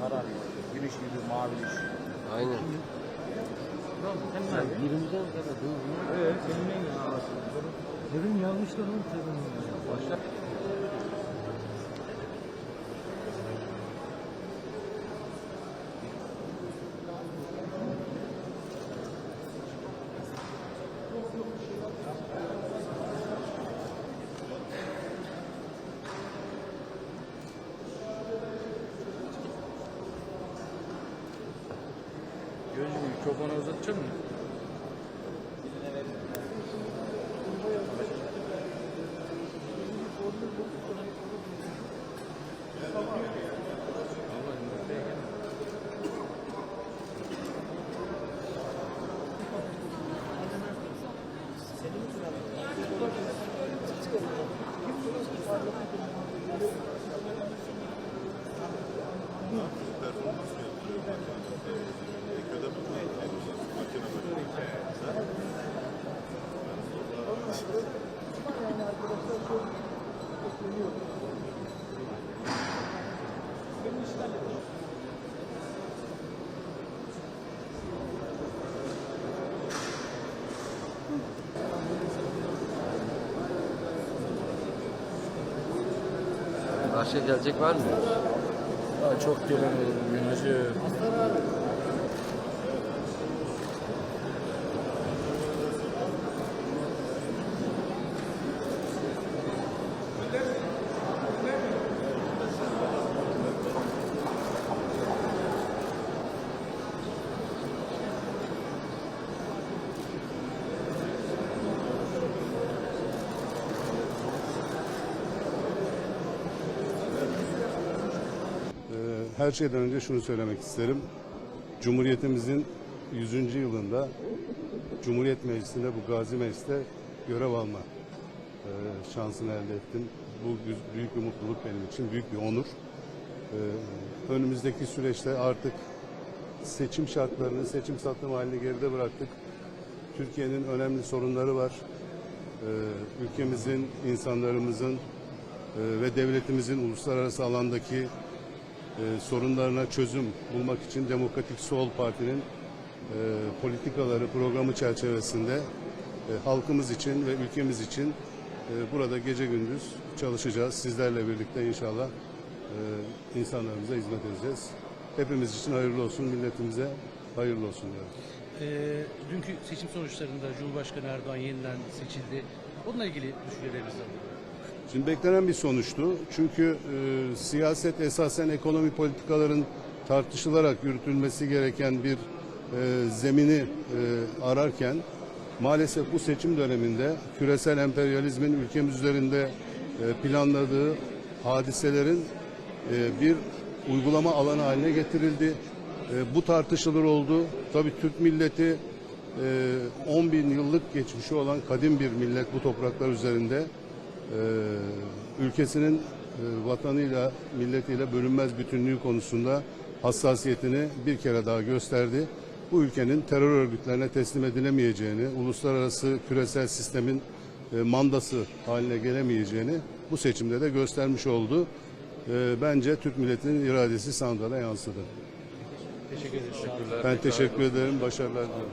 sararıyor. Güneş gibi maviliş. Aynen. Sen? 20'den kadar değil mi? Evet, senin en iyi havası. Dedim yanlışlar mı dedim ya. Başla. Gözcüğü mikrofonu uzatacak Başka gelecek var mı? Daha çok gelen olur Her şeyden önce şunu söylemek isterim. Cumhuriyetimizin 100. yılında Cumhuriyet Meclisi'nde bu Gazi Meclis'te görev alma e, şansını elde ettim. Bu büyük bir mutluluk benim için, büyük bir onur. Ee, Önümüzdeki süreçte artık seçim şartlarını, seçim sattım halini geride bıraktık. Türkiye'nin önemli sorunları var. Ee, Ülkemizin, insanlarımızın e, ve devletimizin uluslararası alandaki e, sorunlarına çözüm bulmak için Demokratik Sol Parti'nin e, politikaları, programı çerçevesinde e, halkımız için ve ülkemiz için e, burada gece gündüz çalışacağız. Sizlerle birlikte inşallah e, insanlarımıza hizmet edeceğiz. Hepimiz için hayırlı olsun, milletimize hayırlı olsun diyorum. Ee, dünkü seçim sonuçlarında Cumhurbaşkanı Erdoğan yeniden seçildi. Bununla ilgili düşüncelerinizi alayım. Şimdi beklenen bir sonuçtu. Çünkü e, siyaset esasen ekonomi politikaların tartışılarak yürütülmesi gereken bir e, zemini e, ararken maalesef bu seçim döneminde küresel emperyalizmin ülkemiz üzerinde e, planladığı hadiselerin e, bir uygulama alanı haline getirildi. E, bu tartışılır oldu. Tabii Türk milleti e, 10 bin yıllık geçmişi olan kadim bir millet bu topraklar üzerinde ülkesinin e, vatanıyla, milletiyle bölünmez bütünlüğü konusunda hassasiyetini bir kere daha gösterdi. Bu ülkenin terör örgütlerine teslim edilemeyeceğini, uluslararası küresel sistemin e, mandası haline gelemeyeceğini bu seçimde de göstermiş oldu. E, bence Türk milletinin iradesi sandığa yansıdı. Teşekkür ederiz. Ben teşekkür ederim. Başarılar diliyorum.